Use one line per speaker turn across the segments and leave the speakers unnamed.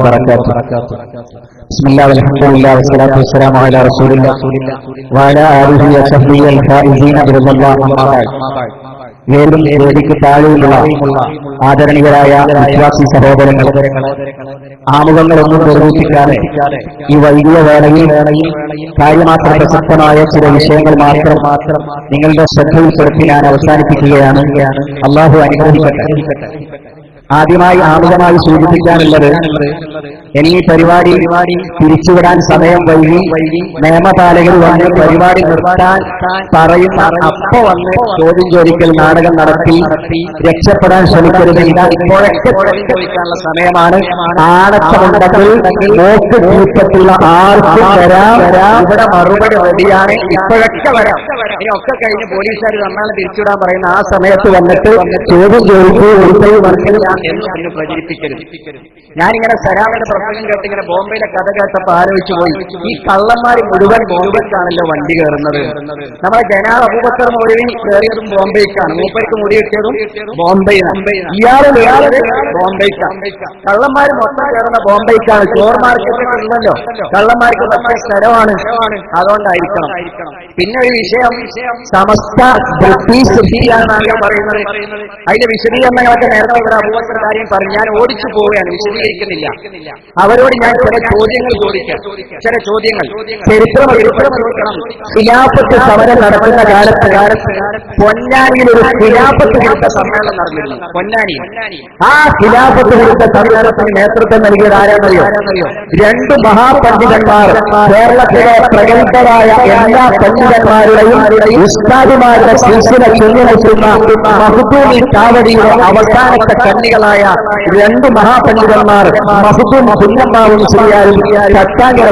وبركاته بسم الله والحمد لله والصلاة والسلام على رسول الله وعلى آله وصحبه الفائزين برضا الله أما بعد വേരും വേദിക്ക് താഴെയുള്ള ആദരണീയരായ വിശ്വാസി സഹോദരങ്ങൾ ആമുഖങ്ങളൊന്നും നിർവഹിക്കാതെ ഈ വൈകിയ വേളയിൽ കാര്യമാത്ര പ്രസക്തമായ ചില വിഷയങ്ങൾ മാത്രം മാത്രം നിങ്ങളുടെ ശ്രദ്ധയിൽപ്പെടുത്തി ഞാൻ അവസാനിപ്പിക്കുകയാണ് അള്ളാഹു അനുഗ്രഹിക്കട്ടെ ആദ്യമായി ആമുഖമായി സൂചിപ്പിക്കാനുള്ളത് എന്നീ പരിപാടി തിരിച്ചുവിടാൻ സമയം വൈകി നിയമപാലകർ വന്ന് പരിപാടി നിർത്താൻ പറയുന്ന അപ്പ വന്ന് ചോദ്യം ചോദിക്കൽ നാടകം നടത്തി രക്ഷപ്പെടാൻ ശ്രമിക്കരുത്. ഇതാ ഇപ്പോഴൊക്കെ ചോദിക്കാനുള്ള സമയമാണ്. ആണത്തമുണ്ടെങ്കിൽ നോക്ക് കൂട്ടത്തിലുള്ള ആർക്കും വരാം. ഇവിടെ മറുപടി റെഡിയാണ്. ഇപ്പോഴൊക്കെ വരാം. ഇനി ഒക്കെ കഴിഞ്ഞ് പോലീസുകാർ വന്നാണ് തിരിച്ചുവിടാൻ പറയുന്ന ആ സമയത്ത് വന്നിട്ട് ചോദ്യം ചോദിച്ചു ഉൾപ്പെടെ വർക്കിൽ ഞാൻ എന്ന് അതിന് പ്രചരിപ്പിക്കരുത്. ഞാനിങ്ങനെ സരാമന്റെ പ്രസംഗം കേട്ട് ഇങ്ങനെ ബോംബെയിലെ കഥ കേട്ടപ്പോ ആലോചിച്ചു പോയി. ഈ കള്ളന്മാർ മുഴുവൻ ബോംബെക്കാണല്ലോ വണ്ടി കയറുന്നത്. നമ്മളെ ജനാബ് അബൂബക്കർ മൗലവി കയറിയതും ബോംബെക്കാണ്. മൂപ്പർക്ക് മുടി കിട്ടിയതും ബോംബെയിലാണ്. ഇയാളും ഇയാളത് ബോംബെക്കാണ്. കള്ളന്മാർ മൊത്തം കയറുന്ന ബോംബെക്കാണ്. ചോർ മാർക്കറ്റ് ഇല്ലല്ലോ കള്ളന്മാർക്ക് പക്ഷേ സ്ഥലമാണ്. അതുകൊണ്ടായിരിക്കണം. പിന്നെ ഒരു വിഷയം. സമസ്ത ബ്രിട്ടീഷ് പറയുന്നത്. അതിന്റെ വിശദീകരണങ്ങളൊക്കെ നേരത്തെ ഇവിടെ അബൂബക്കർ കാര്യം പറഞ്ഞു. ഞാൻ ഓടിച്ചു പോവുകയാണ് വിശദീകരിക്കുന്നില്ല. അവരോട് ഞാൻ ചില ചോദ്യങ്ങൾ ചോദിക്കാം. ചില ചോദ്യങ്ങൾ. ചരിത്രം ഖിലാഫത്ത് സമരം നടക്കുന്ന കാലത്ത് കാലത്ത് പൊന്നാനിയിൽ ഒരു ഖിലാഫത്ത് വിരുദ്ധ സമ്മേളനം നടന്നിരുന്നു. പൊന്നാനി. ആ ഖിലാഫത്ത് വിരുദ്ധ സമ്മേളനത്തിന് നേതൃത്വം നൽകിയത് ആരാണെന്നറിയോ രണ്ട് മഹാപണ്ഡിതന്മാർ കേരളത്തിലെ പ്രഗത്ഭരായ എല്ലാ പണ്ഡിതന്മാരുടെയും ഉസ്താദിമാരുടെ ശിശുനെ ചൊല്ലി നിൽക്കുന്ന മഹദൂമി അവസാനത്തെ കണ്ണികളായ രണ്ട് മഹാപണ്ഡിതന്മാർ മഹദൂം കുഞ്ഞമ്മാവും ശരിയാരും ചട്ടാങ്കര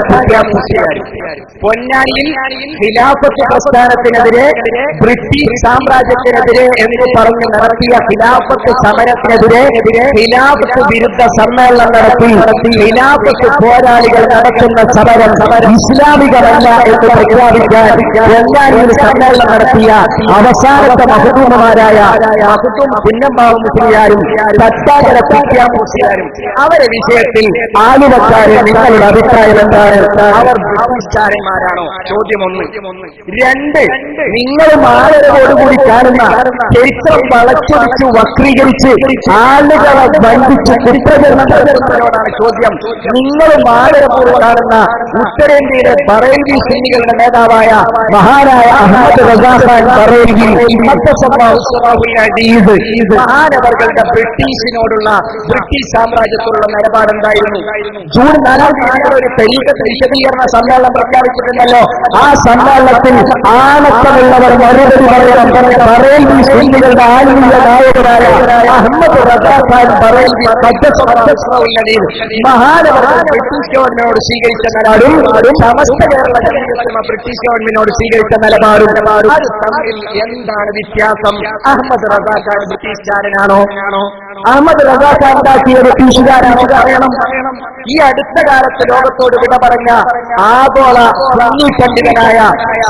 പൊന്നാനിയിൽ ഖിലാഫത്ത് പ്രസ്ഥാനത്തിനെതിരെ ബ്രിട്ടീഷ് സാമ്രാജ്യത്തിനെതിരെ എന്ന് പറഞ്ഞ് നടത്തിയ ഖിലാഫത്ത് സമരത്തിനെതിരെ ഖിലാഫത്ത് വിരുദ്ധ സമ്മേളനം നടത്തി. ഖിലാഫത്ത് പോരാളികൾ നടത്തുന്ന സമരം ഇസ്ലാമികമല്ല എന്ന് പ്രഖ്യാപിക്കാൻ പൊന്നാനിയിൽ സമ്മേളനം നടത്തിയ അവസാനത്തെ മഹദൂമമാരായ മഹദൂം കുഞ്ഞമ്മാവും മുസ്ലിയാരും തട്ടാകര കുട്ടിയാമൂസിയാരും അവരെ വിഷയത്തിൽ ആലുവക്കാരെ നിങ്ങളുടെ അഭിപ്രായം എന്താണ്? അവർ ബ്രിട്ടീഷുകാരന്മാരാണോ? ചോദ്യം ഒന്ന് രണ്ട് നിങ്ങൾ മാനവരോടുകൂടി കാണുന്ന ചരിത്രം വളച്ചൊടിച്ച് വക്രീകരിച്ച് ആളുകളെ ബന്ധിച്ച് കുറ്റകരണം ചോദ്യം. നിങ്ങൾ മാനവപൂർവം കാണുന്ന ഉത്തരേന്ത്യയിലെ ബറേലി സിനികളുടെ നേതാവായ മഹാനായ അഹമ്മദ് റസാഖാൻ ബറേലി മഹാനവർകളുടെ ബ്രിട്ടീഷിനോടുള്ള ബ്രിട്ടീഷ് സാമ്രാജ്യത്തോടുള്ള നിലപാടെന്തായിരുന്നു? ജൂൺ നാലാം തീയതി ഒരു തെരീക്കത്ത് വിശദീകരണ സമ്മേളനം പ്രഖ്യാപിച്ചിട്ടുണ്ടല്ലോ ആ സമ്മേളനത്തിൽ ആണത്തമുള്ളവർ മറുപടി പറയണം. ബറേലി സുന്നികളുടെ ആത്മീയ നായകരായ അഹമ്മദ് ബറേലി മധ്യസ്ഥയിൽ മഹാനവർകൾ ബ്രിട്ടീഷ് ഗവൺമെന്റിനോട് സ്വീകരിച്ച നിലപാടും സമസ്ത കേരള ജനങ്ങൾ ബ്രിട്ടീഷ് ഗവൺമെന്റിനോട് സ്വീകരിച്ച നിലപാടും തമ്മിൽ എന്താണ് വ്യത്യാസം? അഹമ്മദ് റസാഖാൻ ബ്രിട്ടീഷുകാരനാണോ? അഹമ്മദ് ഉണ്ടാക്കിയ ബ്രിട്ടീഷുകാരാണോ പറയണം ഈ അടുത്ത കാലത്ത് ലോകത്തോട് വിട പറഞ്ഞ ആഗോള സുന്നി പണ്ഡിതനായ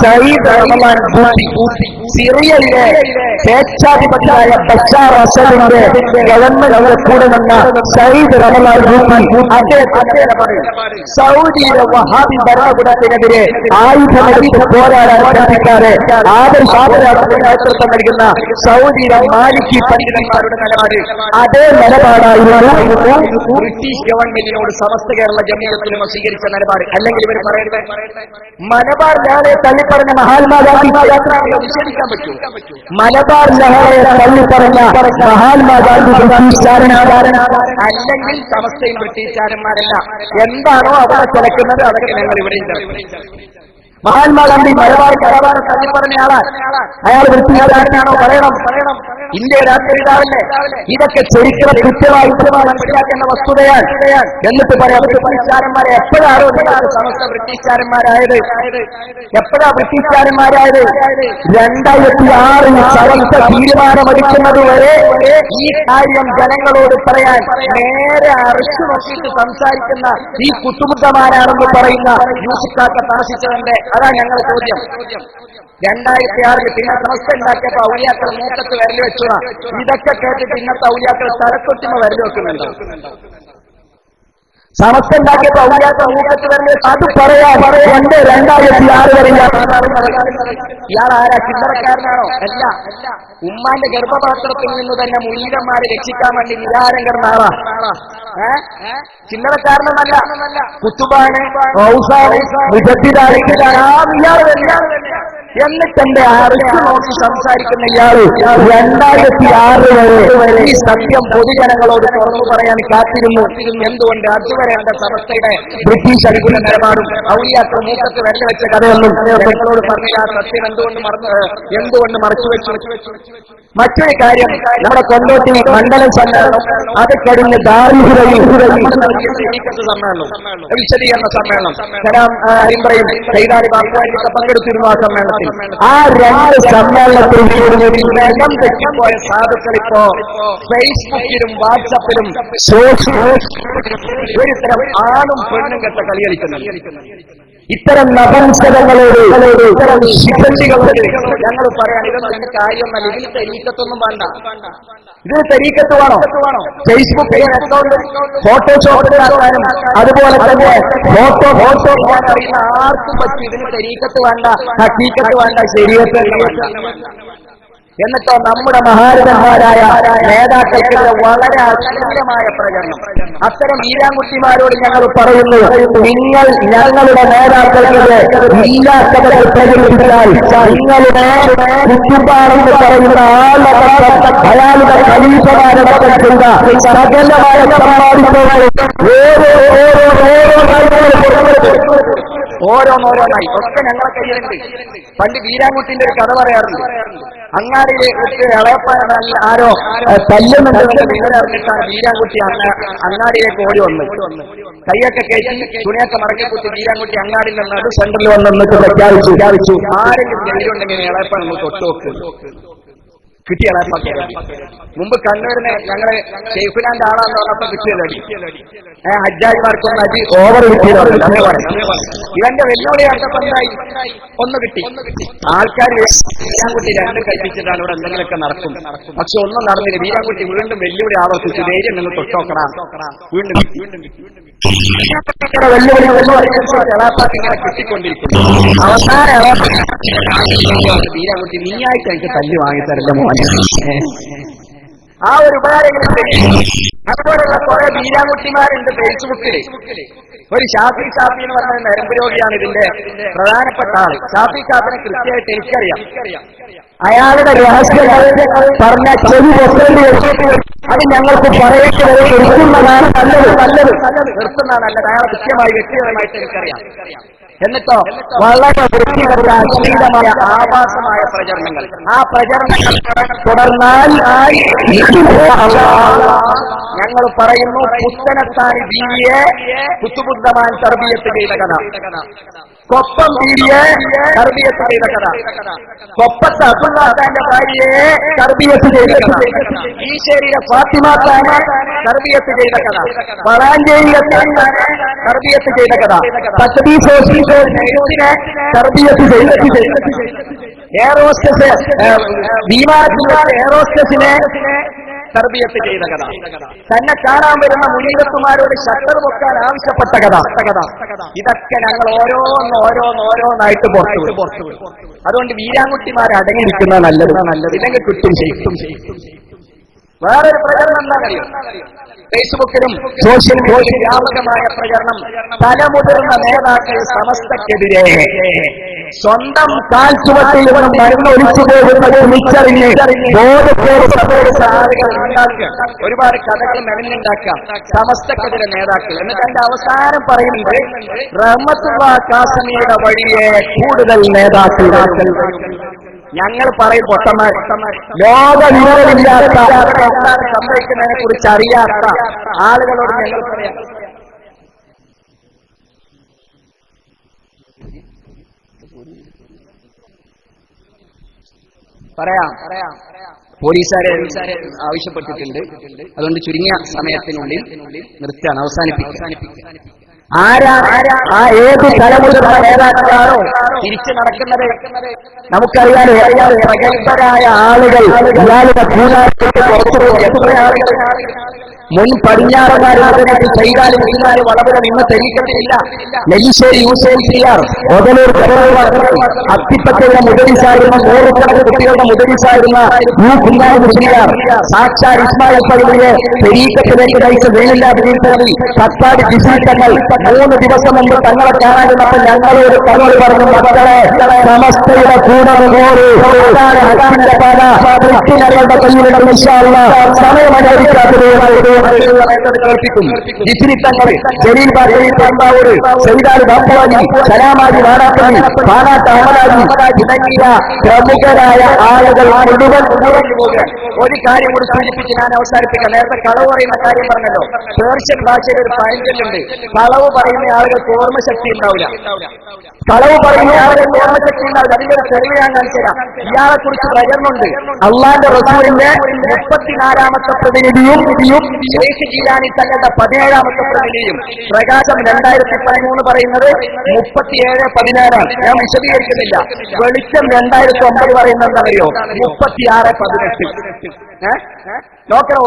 സയ്യിദ് റഹ്മാൻ സിറിയയിലെ സ്വേച്ഛാധിപതിയായ ബഷാർ അസദിന്റെ ഗവൺമെന്റ് കൂടെ നിന്ന സയ്യിദ് റഹ്മാൻ പറയും സൗദിയിലെ വഹാബി ഭരണകൂടത്തിനെതിരെ ആയുധമെടുത്ത് പോരാടാൻ ശ്രമിക്കാതെ ആദർശ നേതൃത്വം നൽകുന്ന സൗദിയിലെ മാലിക്കി പണ്ഡിതന്മാരുടെ നിലപാട് അതേ നിലപാടായിരുന്നു. ബ്രിട്ടീഷ് ഗവൺമെന്റിനോട് സമസ്ത കേരള ജമീയത്തിലും സ്വീകരിച്ച നിലപാട്. അല്ലെങ്കിൽ ഇവർ പറയരുത് മലബാർ ലഹളയെ തള്ളിപ്പറഞ്ഞ മഹാത്മാഗാന്ധി നിഷേധിക്കാൻ പറ്റൂ. മലബാർ ലഹളയെ തള്ളിപ്പറഞ്ഞ മഹാത്മാഗാന്ധി അല്ലെങ്കിൽ സമസ്തയും ബ്രിട്ടീഷുകാരന്മാരല്ല. എന്താണോ അവിടെ തിരക്കുന്നത് അതൊക്കെ ഞങ്ങൾ ഇവിടെ മഹാത്മാഗാന്ധി മലബാർ കലബാർ തള്ളി പറഞ്ഞ ആളാണ്. അയാൾ വൃത്തികാരനാണോ പറയണം? ഇന്ത്യ രാഷ്ട്രീയതാവല്ലേ ഇതൊക്കെ ചരിത്ര കൃത്യമായി മനസ്സിലാക്കേണ്ട വസ്തുതയാണ്. എന്നിട്ട് പറയാം ബ്രിട്ടീഷുകാരന്മാരെ എപ്പോഴാണോ സമസ്ത ബ്രിട്ടീഷുകാരന്മാരായത്? എപ്പോഴാ ബ്രിട്ടീഷുകാരന്മാരായത്? രണ്ടായിരത്തി ആറിൽ സമസ്ത തീരുമാനമെടുക്കുന്നത് വരെ ഈ കാര്യം ജനങ്ങളോട് പറയാൻ നേരെ അറച്ചു നോക്കിയിട്ട് സംസാരിക്കുന്ന ഈ കുത്തുമുട്ടമാരാണെന്ന് പറയുന്ന യൂസിക്കാക്ക താമസിച്ചതിന്റെ അതാ ഞങ്ങളുടെ ചോദ്യം. രണ്ടായിരത്തി ആറിൽ പിന്നെ സമസ്ത ഉണ്ടാക്കിയപ്പോ ഔലിയാക്കൾ മൂക്കത്ത് വരൽ വെച്ചു ഇതൊക്കെ കേട്ടിട്ട് ഇന്നത്തെ ഔലിയാക്കൾ തലക്കൊട്ടിമ വരൽ വെക്കുന്നുണ്ടോ? സമസ്ത ഉണ്ടാക്കിയപ്പോ ഔലിയാക്ക മൂക്കത്ത് വരുന്നത് അത് പറയാം രണ്ട് രണ്ടായിരത്തി ആറ് വരെ ഇയാൾ ആരാ? അല്ല. ഉമ്മാന്റെ ഗർഭപാത്രത്തിൽ നിന്ന് തന്നെ മുനീരന്മാരെ രക്ഷിക്കാൻ വേണ്ടി നിരാരം കിടന്നാളാ? ചില്ലറക്കാരനല്ല കുത്തുബാണ് ഔസാണ് മുജദ്ദിദാണ് ആ വിചാരം എന്നിട്ട് എന്റെ അറിവ് നോക്കി സംസാരിക്കുന്ന ഇയാൾ രണ്ടായിരത്തി ആറ് വരെ ഈ സത്യം പൊതുജനങ്ങളോട് തുറന്നു പറയാൻ കാത്തിരുന്നു. എന്തുകൊണ്ട് അതുവരെ എന്റെ സമസ്തയുടെ ബ്രിട്ടീഷ് അനുകൂല നിലപാടും ഔലിയാത്ര മൂക്കത്ത് വെല്ല വെച്ച കഥയൊന്നും ജനങ്ങളോട് പറഞ്ഞ ആ സത്യം എന്തുകൊണ്ട് മറന്ന് എന്തുകൊണ്ട് മറച്ചു വെച്ചു? മറ്റൊരു കാര്യം നമ്മുടെ കൊണ്ടോട്ടി മണ്ഡലം സമ്മേളനം അത് കഴിഞ്ഞ് ദാരിദ്ര്യം സമ്മേളനം. വിശദീകരണ സമ്മേളനം. കലാം അരിമ്പറയും കൈതാരി ബാബുവാരിയൊക്കെ പങ്കെടുത്തിരുന്നു ആ സമ്മേളനത്തിൽ ആ രണ്ട് സമ്മേളനത്തിൽ വേഗം തെറ്റിപ്പോയ സാധുക്കൾ ഇപ്പോ ഫേസ്ബുക്കിലും വാട്സപ്പിലും ഒരു തരം ആണും പെണ്ണും കെട്ട കളി കളിക്കുന്നു ഇത്തരം നപംസകങ്ങളോട് ഇത്തരം ശിഖണ്ഡികളോട് ഞങ്ങൾ പറയാൻ ഇതൊന്നും അതിന്റെ കാര്യമല്ല ഇതിൽ തെരീക്കത്തൊന്നും വേണ്ട. ഇതിന് തെരീക്കത്ത് വേണോ? ഫേസ്ബുക്ക് അക്കൗണ്ട് ഫോട്ടോഷോപ്പ് അതുപോലെ തന്നെ ഫോട്ടോ ഫോട്ടോ അറിയുന്ന ആർക്കും പറ്റും ഇതിന് തെരീക്കത്ത് വേണ്ട. ഹക്കീക്കത്ത് വേണ്ട ശരീരത്തിൽ എന്നിട്ടോ നമ്മുടെ മഹാരഥന്മാരായ നേതാക്കൾക്കുള്ള വളരെ അശ്ലീലമായ പ്രചരണം. അത്തരം ഈരാൻകുട്ടിമാരോട് ഞങ്ങൾ പറയുന്നു നിങ്ങൾ ഞങ്ങളുടെ നേതാക്കൾക്കെതിരെ ഇല്ലാത്തവരെ പ്രചരിപ്പിച്ചാൽ നിങ്ങളുടെ കുറ്റുപാടെന്ന് പറയുന്ന ആളുടെ അയാളുടെ കലീപമാരടക്കം ചെയ്ത സകലമായ സമ്പാദിച്ചവർ ഓരോ ഓരോ ഓരോ ഓരോന്നോരോന്നായി. ഒക്കെ ഞങ്ങളെ കയ്യിലുണ്ട്. പണ്ട് വീരാൻകുട്ടിന്റെ ഒരു കഥ പറയാറുണ്ട്. അങ്ങാടിയിലെ കുട്ടി ഇളയപ്പാൻ ആരോ തല്ലുന്നുണ്ട് വീരാംകുട്ടി വീരാൻകുട്ടി അങ്ങ- അങ്ങാടിയിലേക്ക് ഓടി വന്നു. കൈയൊക്കെ കയറ്റി തുണിയൊക്കെ മറക്കി കുത്തി വീരാൻകുട്ടി അങ്ങാടിയിൽ നിന്നത് സെന്ററിൽ വന്നിട്ട് പ്രഖ്യാപിച്ചു. ആരെങ്കിലും കയ്യിലുണ്ടെങ്കിൽ ഇളയപ്പാൻ നമ്മൾ തൊട്ട് നോക്ക്. കിട്ടിയ മുമ്പ് കണ്ണൂരിനെ ഞങ്ങൾ ഷെയ്ഫിനാന്റെ ആളാന്ന് പറഞ്ഞപ്പോ കിട്ടിയതടി ഏ ഹജ്ജാജിമാർക്കൊന്ന് അടി ഓവർ കിട്ടിയതാണ് ഇവന്റെ വെല്ലുവിളി കണ്ടപ്പോ എന്തായി ഒന്ന് കിട്ടി ആൾക്കാർ വീരാൻകുട്ടി രണ്ടും കൽപ്പിച്ചിട്ടാണ് ഇവിടെ എന്തെങ്കിലുമൊക്കെ നടക്കും പക്ഷെ ഒന്നും നടന്നില്ല വീരാൻകുട്ടി വീണ്ടും വെല്ലുവിളി ആവർത്തിച്ചു ധൈര്യം നിങ്ങൾ തൊട്ടോക്കണം വീണ്ടും വെല്ലുവിളി ഇങ്ങനെ അവസാനം വീരാൻകുട്ടി നീയായിട്ട് എനിക്ക് തല്ലി വാങ്ങിത്തരല്ലേ മോനെ ആ ഒരു ഉപകാരം അതുപോലുള്ള കുറെ വീരാൻകുട്ടിമാരുണ്ട് ഫേസ്ബുക്കിൽ. ഒരു ഷാഫി ഷാഫി എന്ന് പറഞ്ഞ നരമ്പ് രോഗിയാണ് ഇതിന്റെ പ്രധാനപ്പെട്ട ആൾ. ഷാഫി ഷാഫിനെ കൃത്യമായിട്ട് എനിക്കറിയാം. അയാളുടെ രഹസ്യങ്ങൾ പറഞ്ഞ ചെവി അത് ഞങ്ങൾക്ക് വരെ. നിർത്തുന്നതാണ് നല്ലത്. നല്ലത്. നിർത്തുന്നതാണ് നല്ലത്. അയാൾ കൃത്യമായി വ്യക്തിപരമായിട്ട് എനിക്കറിയാം. എന്നിട്ടോ? വളരെ വൃത്തികെട്ട അശ്ലീലമായ ആവാസമായ പ്രചരണങ്ങൾ. ആ പ്രചരണങ്ങൾ തുടർന്നാൽ ഞങ്ങൾ പറയുന്നു പുത്തനത്താൻ ബീവിയെ പുത്തുബുദ്ധമാൻ തർബീയത്ത് ചെയ്ത കഥ. കൊപ്പം ബീവിയെ തർബീയത്ത് ചെയ്ത കഥ കൊപ്പത്ത് അബ്ദുല്ലാത്താന്റെ ഭാര്യയെ തർബീയത്ത് ചെയ്ത കഥ ഈശ്വരിയെ ഫാത്തിമാത്താനെ തർബീയത്ത് ചെയ്ത കഥ വളാഞ്ചേരിയെ തർബീയത്ത് ചെയ്ത കഥ പദ്ധതി സോസിനെ തർബീയത്ത് ചെയ്ത എയറോസ്റ്റസ് വിമാനത്തിൽ എയറോസ്റ്റസിനെ തർബീയത്ത് ചെയ്ത കഥ. തന്നെ കാണാൻ വരുന്ന മുനീരത്തുമാരോട് ഷട്ടർ പൊക്കാൻ ആവശ്യപ്പെട്ട കഥ. കഥ. ഇതൊക്കെ ഞങ്ങൾ ഓരോന്ന് ഓരോന്ന് ഓരോന്നായിട്ട് പുറത്തു പുറത്തു അതുകൊണ്ട് വീരാൻകുട്ടിമാരെ അടങ്ങിയിരിക്കുന്ന നല്ലത് നല്ലത്. ഇല്ലെങ്കിൽ കിട്ടും ചെയ്യും. വേറൊരു പ്രചരണം എന്താണെന്നറിയോ ഫേസ്ബുക്കിലും സോഷ്യൽ മീഡിയയിലും വ്യാപകമായ പ്രചരണം തലമുതിർന്ന നേതാക്കൾ സമസ്തക്കെതിരെ സ്വന്തം കാൽ ചുവട്ടിൽ നിന്നും മരുന്ന് ഒലിച്ചു പോകുന്നത് തിരിച്ചറിഞ്ഞ് ഒരുപാട് കഥകൾ മെനഞ്ഞുണ്ടാക്കാം. സമസ്തക്കെതിരെ നേതാക്കൾ. എന്നിട്ട് എന്റെ അവസാനം പറയുന്നുണ്ട് റഹ്മത്തുള്ള കാസമിയുടെ വഴിയെ കൂടുതൽ നേതാക്കൾ ഞങ്ങൾ പറയും പൊട്ടന്മാർ ലോക വിവരമില്ലാത്ത സംഭവിക്കുന്നതിനെ കുറിച്ച് അറിയാത്ത ആളുകളോട് ഞങ്ങൾ പറയാം. പറയാം. പോലീസുകാരെ ആവശ്യപ്പെട്ടിട്ടുണ്ട്. അതുകൊണ്ട് ചുരുങ്ങിയ സമയത്തിനുള്ളിൽ നിർത്തുകയാണ് അവസാനിപ്പിക്കുക ആരാ ആ ഏത് തലമുറ നേതാക്കളാണോ? തിരിച്ചു നടക്കുന്നത് നമുക്കറിയാലോ പ്രഗത്ഭരായ ആളുകൾ ഇയാളുടെ കൂടാരത്തിൽ പുറത്തുപോയി എത്ര ആളുകൾ. മുൻ പടിഞ്ഞാറന്മാരെ ചെയ്താലും ചെയ്താൽ മുസ്ലിമാര് വളവില നിന്ന് തെരീക്കത്തില്ല നെല്ലിശ്ശേരി യൂസേൽ സിയാർ ഒതലൂർ അത്തിപ്പറ്റയുടെ മുതലിസായിരുന്ന നൂറുകണക്ക് കുട്ടികളുടെ മുതലിസായിരുന്ന യു കുഞ്ഞാരി മുസ്ലിയാർ സാക്ഷാൽ ഇസ്മായിൽ പള്ളിയെ തെരീക്കത്തിലേക്ക് നയിച്ച വേലില്ലാതിരിക്കലിൽ കത്താടി വിശേഷങ്ങൾ മൂന്ന് ദിവസം മുമ്പ് തങ്ങളെ കാണാതിരുന്നപ്പോൾ ഞങ്ങളോട് തങ്ങൾ പറഞ്ഞു മക്കളെ സമസ്തയുടെ കൂടെ നിന്നോട് അതാണ് ഹക്കിന്റെ പാത ക്രിസ്ത്യനങ്ങളുടെ കയ്യിലുള്ള നിശാള്ള സമയം അനുവദിക്കാത്തത് കേൾപ്പിക്കും ജിസിത്തങ്ങൾ ജലീൽ ബാജി പെരുമ്പാവൂർ സൈദാൽ ബാപ്പുവാജി സലാമാജി വാടാപ്പള്ളി പാനാട്ട് അഹമ്മദാജി തുടങ്ങിയ പ്രമുഖരായ ആളുകൾ മുഴുവൻ ഒരു കാര്യം കൂടി സൂചിപ്പിച്ച് ഞാൻ അവസാനിപ്പിക്കാം. നേരത്തെ കളവ് പറയുന്ന കാര്യം പറഞ്ഞല്ലോ. പേർഷ്യൻ ഭാഷയിൽ ഒരു പഴഞ്ചൊല്ലുണ്ട്. കളവ് പറയുന്ന ആളുകൾക്ക് ഓർമ്മശക്തി ഉണ്ടാവില്ല. കളവ് പറയുന്ന ആളുകൾക്ക് ഓർമ്മശക്തി ഉണ്ടാവില്ല അതിന്റെ തെളിവ് ഞാൻ കാണിച്ചുതരാം. ഇയാളെ കുറിച്ച് പ്രചരണമുണ്ട്. അള്ളാന്റെ റസൂലിന്റെ മുപ്പത്തിനാലാമത്തെ പ്രതിനിധിയും ഷെയ്ഖ് ജീലാനി തങ്ങളുടെ പതിനേഴാമത്തെ പ്രതിനിധിയും. പ്രകാശം രണ്ടായിരത്തി പതിമൂന്ന് പറയുന്നത് മുപ്പത്തിയേഴ് പതിനാറാണ്. ഞാൻ വിശദീകരിക്കുന്നില്ല. വെളിച്ചം രണ്ടായിരത്തി ഒമ്പത് പറയുന്നത് എന്താണെന്നറിയോ മുപ്പത്തിയാറ് പതിനെട്ട്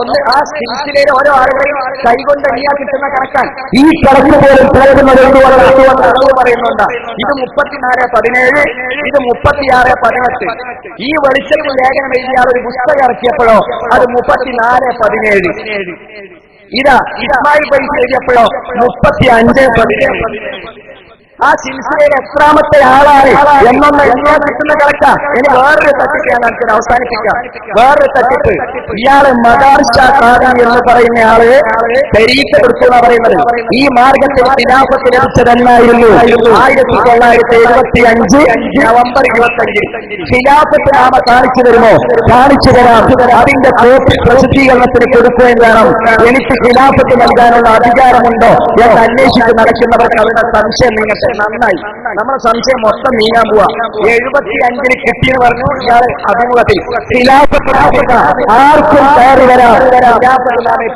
ഒന്ന് ആ സിൽസിലയിൽ ഓരോ ആളുകളെയും കൈകൊണ്ട് എണ്ണിയാ കിട്ടുന്ന കണക്കാൻ ഈ കണക്ക് പോലും പറയുന്നുണ്ട്. ഇത് മുപ്പത്തിനാല് പതിനേഴ് ഇത് മുപ്പത്തിയാറ് പതിനെട്ട്. ഈ വെളിച്ചത്തിൽ ലേഖനം എഴുതിയ ഒരു പുസ്തകം ഇറക്കിയപ്പോഴോ അത് മുപ്പത്തിനാല് പതിനേഴ്. ഇതാ ഇസ്മായിൽ പൈസ എഴുതിയപ്പോഴോ മുപ്പത്തി അഞ്ച് പതിനേഴ്. ആ സിൽസിലയിൽ എത്രാമത്തെ ആളാണ്? എന്നൊന്ന് എല്ലാ കിട്ടുന്ന കണക്ക. ഇനി വേറൊരു തട്ടിപ്പ് ഞാൻ നമുക്ക് അവസാനിപ്പിക്കാം. വേറൊരു തട്ടിപ്പ്. ഇയാൾ മദാർഷാദി എന്ന് പറയുന്ന ആൾ തെരീക്ക് കൊടുക്കുന്ന പറയുന്നത്. ഈ മാർഗത്തിൽ ഖിലാഫത്ത് ലഭിച്ചതെന്നായിരുന്നു. ആയിരത്തി തൊള്ളായിരത്തി എഴുപത്തി അഞ്ച് നവംബർ ഇരുപത്തി അഞ്ച് ഖിലാഫത്ത് നാമ കാണിച്ചു തരുമോ? കാണിച്ചു തരാം. അതിന്റെ കോപ്പി പ്രസിദ്ധീകരണത്തിന് കൊടുക്കുകയും വേണം. എനിക്ക് ഖിലാഫത്ത് നൽകാനുള്ള അധികാരമുണ്ടോ? എന്ന് അന്വേഷിച്ച് നടക്കുന്നവർക്ക് അവരുടെ സംശയം നീങ്ങട്ടെ നന്നായി. നമ്മുടെ സംശയം മൊത്തം നീങ്ങാൻ പോവാ. എഴുപത്തി അഞ്ചിന് കിട്ടിയെന്ന് പറഞ്ഞു. ഇയാളെ അഭിമുഖത്തിൽ ആർക്കും കയറി വരാം.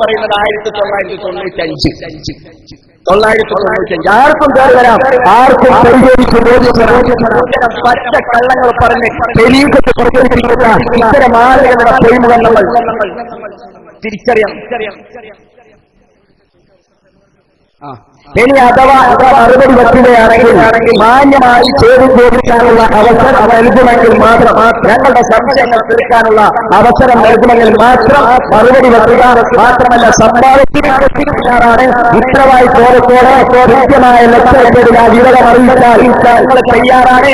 പറയുന്നത് ആയിരത്തി തൊള്ളായിരത്തി തൊണ്ണൂറ്റി അഞ്ച്. തൊള്ളായിരത്തി ആർക്കും കയറി വരാം. ആർക്കും ബോധ്യപ്പെടാം പച്ച കള്ളങ്ങൾ പറഞ്ഞ് തെരീക്കത്ത് പുറപ്പെടുവിക്കുന്ന ഇത്തരം ആളുകളുടെ നമ്മൾ തിരിച്ചറിയാം. ആ. ഇനി അഥവാ അഥവാ മറുപടി വെക്കുകയാണെങ്കിൽ മാന്യമായി ചെയ്തു ചോദിക്കാനുള്ള അവസരം നൽകുമെങ്കിൽ മാത്രം ഞങ്ങളുടെ സംശയങ്ങൾ തീർക്കാനുള്ള അവസരം നൽകുമെങ്കിൽ മാത്രം മറുപടി വെക്കുക മാത്രമല്ല സമ്പാദിക്കാറാണ് ഇത്രമായി തോറത്തോടെ കൃത്യമായ ലക്ഷ്യത്തിലുള്ള വിവരം അറിയിച്ചാൽ ഞങ്ങൾ തയ്യാറാണ്.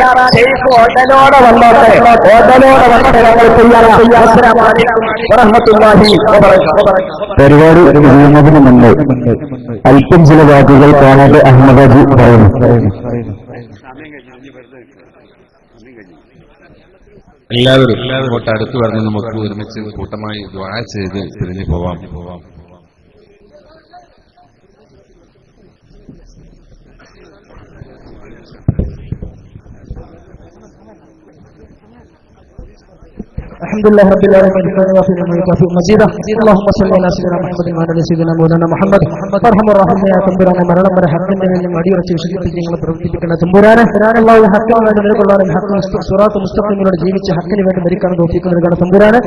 ഹോട്ടലോടെ വന്നോട്ടെ. ഹോട്ടലോടെ വന്നോട്ടെ. ഞങ്ങൾ തയ്യാറാണ്. അലൈക്കും വറഹ്മത്തുള്ളാഹി വബറകാതുഹു.
പരിപാടി അല്പം ചില വാക്കുകൾ കോണേജ് അഹമ്മദാജി പറയുന്നു.
എല്ലാവരും ഇങ്ങോട്ട് അടുത്ത് പറഞ്ഞ് നമുക്ക് ഒരുമിച്ച് കൂട്ടമായി ദ്വാ ചെയ്ത് തിരിഞ്ഞു പോവാം പോവാം.
الحمد لله رب العالمين الرحمن الرحيم مالك يوم الدين مجيدا اللهم صل على سيدنا محمد وعلى سيدنا مولانا മുഹമ്മദ് അർഹമ റഹീമായ തമ്പുരാനെ മരണം വരെ ഹക്കിന്റെ വേണ്ടി അടിയുറച്ച് വിശദീകരിച്ച് ഞങ്ങൾ പ്രവർത്തിപ്പിക്കുന്ന തമ്പുരാനെ അള്ളാഹു ഹക്കിന് വേണ്ടി നിലകൊള്ളാനും ഹക്ക് സുറാത്ത് മുസ്തഖിമിനോട് ജീവിച്ച് ഹക്കിന് വേണ്ടി മരിക്കാൻ തോപ്പിക്കുന്നതാണ് തമ്പുരാനെ